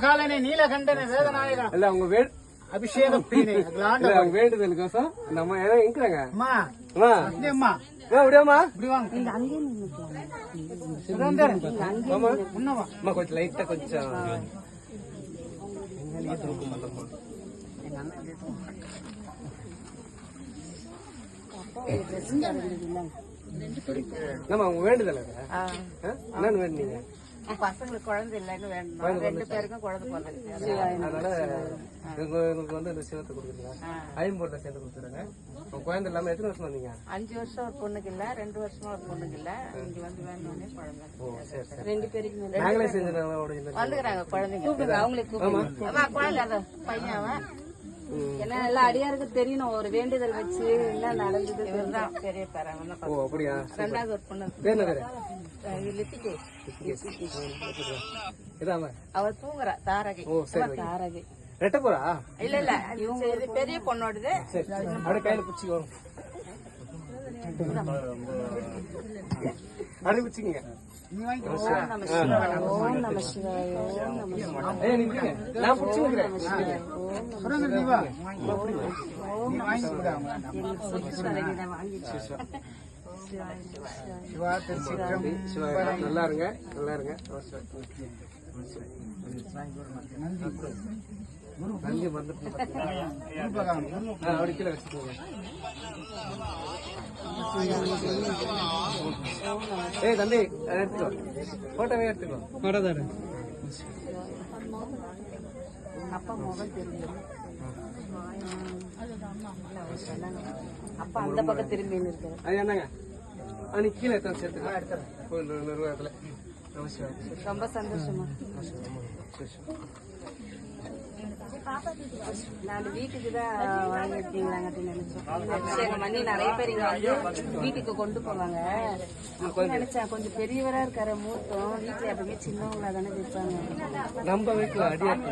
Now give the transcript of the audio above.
காலனே நீலகண்டனே வேதநாயகா. இல்ல உங்க வே அபிஷேக நம்ம ஏதோ அம்மா அம்மா. அம்மா. இப்படி வாங்க. தரேன். ஆமா. முன்னவா அம்மா கொஞ்சம் லைட்டா கொஞ்சம். நம்ம உங்க வேண்டுதல் என்னன்னு வேண்டீங்க பசங்களுக்கு குழந்தை இல்லைன்னு வேணும் ரெண்டு பேருக்கும் குழந்தை பிறந்திருக்கு. அதனால இவங்களுக்கு வந்து இந்த சிவத்தை கொடுக்குறீங்க ஐம்பூர்ல சேர்ந்து கொடுத்துருங்க. உங்க குழந்தை இல்லாம எத்தனை வருஷம் வந்தீங்க? அஞ்சு வருஷம் ஒரு பொண்ணுக்கு இல்ல ரெண்டு வருஷமா ஒரு பொண்ணுக்கு இல்ல. இங்க வந்து வேணும்னே குழந்தை. ஓ சரி சரி. ரெண்டு பேருக்கு நாங்களே வந்துக்கிறாங்க குழந்தைங்க. அவங்களே கூப்பிடுங்க. அம்மா குழந்தை அந்த பையன் அவன். ஏன்னா எல்லா அடியாருக்கு தெரியணும். ஒரு வேண்டுதல் வச்சு என்ன நடந்தது இவர்தான் பெரிய தான் ஓ அப்படியா? ரெண்டாவது ஒரு பொண்ணு. பேர் என்ன பேரு? தூங்குறா தாரகை. ஓ சரி தாரகை. ரெட்ட போறா? இல்ல இல்ல இது பெரிய பொண்ணோடது. அப்படியே கையில பிடிச்சி வரும் அப்படியே பிடிச்சிங்க நல்லா இருங்க நல்லா இருங்க நன்றி வந்துட்டு அப்படி கீழே வச்சுக்கோங்க ஏய் தம்பி எடுத்துக்கோ. போட்டோவே எடுத்துக்கோ. அப்பா முகம் தெரியும் அப்பா அந்த பக்கம் திரும்பி இருக்கிறார் அது என்னங்க? நீ கீழே எடுத்து சேர்த்துக்கோ. எடுத்துறேன் கோயில் நிர்வாகத்தில் ரொம்ப சந்தோஷமா. நான் வீட்டுக்கு தான் வாங்கிட்டீங்களாங்க நினைச்சோம். அபிஷேகம் பண்ணி நிறைய பேர் இங்க வந்து வீட்டுக்கு கொண்டு போவாங்க. நினைச்சேன். கொஞ்சம் பெரியவரா இருக்காரு மூத்தம். வீட்டுல எப்பவுமே சின்னவங்களா தானே வைப்பாங்க நம்ம வீட்டில் அடியார்